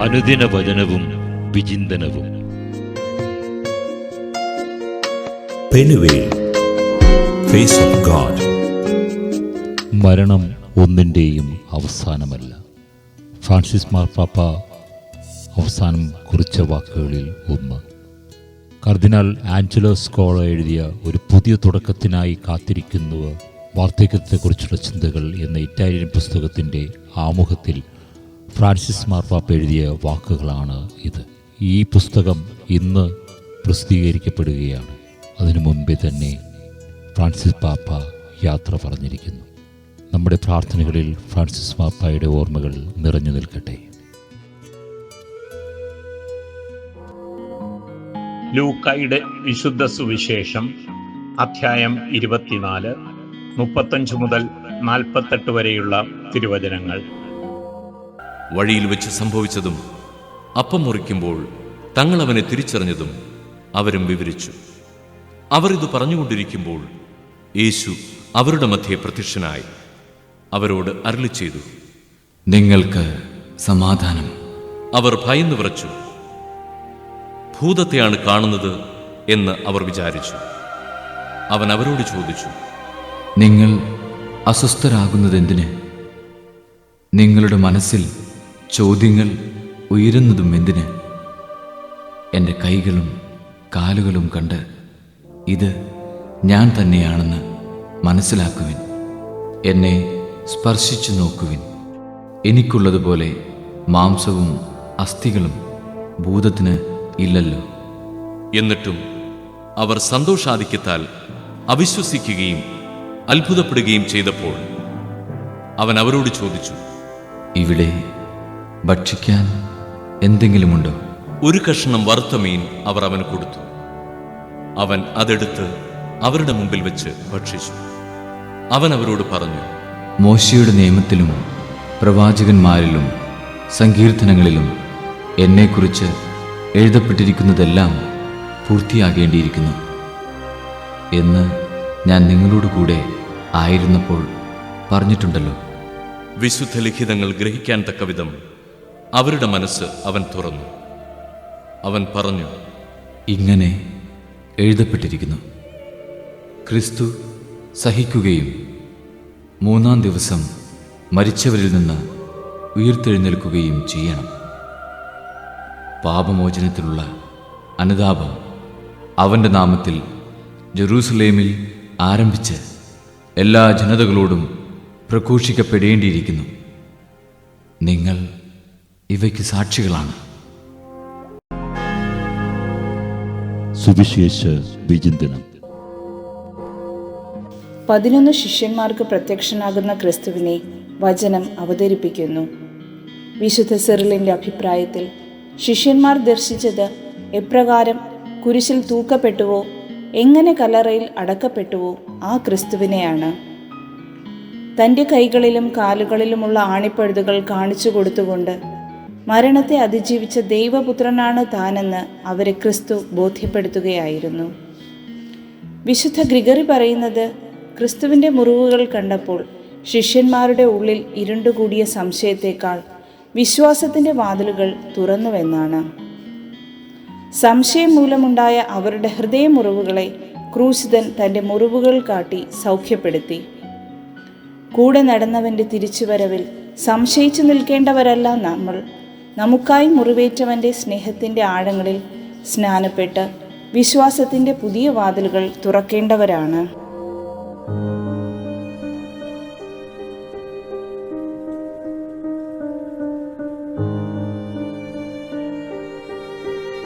അനുദിന വചനവും വിചിന്തനവും. Of God. മരണം ഒന്നിന്റെയും അവസാനമല്ല. ഫ്രാൻസിസ് മാർപ്പാപ്പ അവസാനം കുറിച്ച വാക്കുകളിൽ ഒന്ന്. കർദിനാൾ ആഞ്ചലോ സ്കോള എഴുതിയ ഒരു പുതിയ തുടക്കത്തിനായി കാത്തിരിക്കുന്നവർ വാർദ്ധക്യത്തെക്കുറിച്ചുള്ള ചിന്തകൾ എന്ന ഇറ്റാലിയൻ പുസ്തകത്തിന്റെ ആമുഖത്തിൽ ഫ്രാൻസിസ് മാർപ്പാപ്പ എഴുതിയ വാക്കുകളാണ് ഇത്. ഈ പുസ്തകം ഇന്ന് പ്രസിദ്ധീകരിക്കപ്പെടുകയാണ്. അതിനു മുൻപേ തന്നെ ഫ്രാൻസിസ് പാപ്പ യാത്ര പറഞ്ഞിരിക്കുന്നു. നമ്മുടെ പ്രാർത്ഥനകളിൽ ഫ്രാൻസിസ് മാപ്പായുടെ ഓർമ്മകൾ നിറഞ്ഞു നിൽക്കട്ടെ. ലൂക്കായുടെ വിശുദ്ധ സുവിശേഷം അധ്യായം ഇരുപത്തിനാല് മുപ്പത്തഞ്ച് മുതൽ നാൽപ്പത്തെട്ട് വരെയുള്ള തിരുവചനങ്ങൾ. വഴിയിൽ വെച്ച് സംഭവിച്ചതും അപ്പം മുറിക്കുമ്പോൾ തങ്ങൾ അവനെ തിരിച്ചറിഞ്ഞതും അവരും വിവരിച്ചു. അവർ ഇത് പറഞ്ഞുകൊണ്ടിരിക്കുമ്പോൾ യേശു അവരുടെ മധ്യേ പ്രത്യക്ഷനായി അവരോട് അരുളി ചെയ്തു. നിങ്ങൾക്ക് സമാധാനം. അവർ ഭയന്നു വിറച്ചു. ഭൂതത്തെയാണ് കാണുന്നത് എന്ന് അവർ വിചാരിച്ചു. അവൻ അവരോട് ചോദിച്ചു നിങ്ങൾ അസ്വസ്ഥരാകുന്നതെന്തിന്? നിങ്ങളുടെ മനസ്സിൽ ചോദ്യങ്ങൾ ഉയരുന്നതും എന്തിന്? എന്റെ കൈകളും കാലുകളും കണ്ട് ഇത് ഞാൻ തന്നെയാണെന്ന് മനസ്സിലാക്കുവിൻ. എന്നെ സ്പർശിച്ചു നോക്കുവിൻ. എനിക്കുള്ളതുപോലെ മാംസവും അസ്ഥികളും ഭൂതത്തിന് ഇല്ലല്ലോ. എന്നിട്ടും അവർ സന്തോഷാധിക്യത്താൽ അവിശ്വസിക്കുകയും അത്ഭുതപ്പെടുകയും ചെയ്തപ്പോൾ അവൻ അവരോട് ചോദിച്ചു ഇവിടെ ഭക്ഷിക്കാൻ എന്തെങ്കിലുമുണ്ടോ? ഒരു കഷ്ണം വറുത്ത മീൻ അവർ അവന് കൊടുത്തു. അവൻ അതെടുത്ത് അവരുടെ മുമ്പിൽ വെച്ച് ഭക്ഷിച്ചു. അവൻ അവരോട് പറഞ്ഞു മോശയുടെ നിയമത്തിലും പ്രവാചകന്മാരിലും സങ്കീർത്തനങ്ങളിലും എന്നെക്കുറിച്ച് എഴുതപ്പെട്ടിരിക്കുന്നതെല്ലാം പൂർത്തിയാകേണ്ടിയിരിക്കുന്നു എന്ന് ഞാൻ നിങ്ങളോട് കൂടെ ആയിരുന്നപ്പോൾ പറഞ്ഞിട്ടുണ്ടല്ലോ. വിശുദ്ധ ലിഖിതങ്ങൾ ഗ്രഹിക്കാൻ തക്കവിധം അവരുടെ മനസ്സ് അവൻ തുറന്നു. അവൻ പറഞ്ഞു ഇങ്ങനെ എഴുതപ്പെട്ടിരിക്കുന്നു. ക്രിസ്തു സഹിക്കുകയും മൂന്നാം ദിവസം മരിച്ചവരിൽ നിന്ന് ഉയർത്തെഴുന്നേൽക്കുകയും ചെയ്യണം. പാപമോചനത്തിലുള്ള അനുതാപം അവന്റെ നാമത്തിൽ ജെറൂസലേമിൽ ആരംഭിച്ച് എല്ലാ ജനതകളോടും പ്രഘോഷിക്കപ്പെടേണ്ടിയിരിക്കുന്നു. നിങ്ങൾ ഇവയ്ക്ക് സാക്ഷികളാണ്. സുവിശേഷ വിചിന്തനം. പതിനൊന്ന് ശിഷ്യന്മാർക്ക് പ്രത്യക്ഷനാകുന്ന ക്രിസ്തുവിനെ വചനം അവതരിപ്പിക്കുന്നു. വിശുദ്ധ സെറിലിന്റെ അഭിപ്രായത്തിൽ ശിഷ്യന്മാർ ദർശിച്ചത് എപ്രകാരം കുരിശിൽ തൂക്കപ്പെട്ടുവോ എങ്ങനെ കല്ലറയിൽ അടക്കപ്പെട്ടുവോ ആ ക്രിസ്തുവിനെയാണ്. തന്റെ കൈകളിലും കാലുകളിലുമുള്ള ആണിപ്പഴുതുകൾ കാണിച്ചു കൊടുത്തുകൊണ്ട് മരണത്തെ അതിജീവിച്ച ദൈവപുത്രനാണ് താനെന്ന് അവരെ ക്രിസ്തു ബോധ്യപ്പെടുത്തുകയായിരുന്നു. വിശുദ്ധ ഗ്രിഗറി പറയുന്നത് ക്രിസ്തുവിന്റെ മുറിവുകൾ കണ്ടപ്പോൾ ശിഷ്യന്മാരുടെ ഉള്ളിൽ ഇരുണ്ടുകൂടിയ സംശയത്തേക്കാൾ വിശ്വാസത്തിന്റെ വാതിലുകൾ തുറന്നുവെന്നാണ്. സംശയം മൂലമുണ്ടായ അവരുടെ ഹൃദയമുറിവുകളെ ക്രൂശിതൻ തന്റെ മുറിവുകൾ കാട്ടി സൗഖ്യപ്പെടുത്തി. കൂടെ നടന്നവന്റെ തിരിച്ചുവരവിൽ സംശയിച്ചു നിൽക്കേണ്ടവരല്ല നമ്മൾ. നമുക്കായി മുറിവേറ്റവന്റെ സ്നേഹത്തിന്റെ ആഴങ്ങളിൽ സ്നാനപ്പെട്ട് വിശ്വാസത്തിന്റെ പുതിയ വാതിലുകൾ തുറക്കേണ്ടവരാണ്.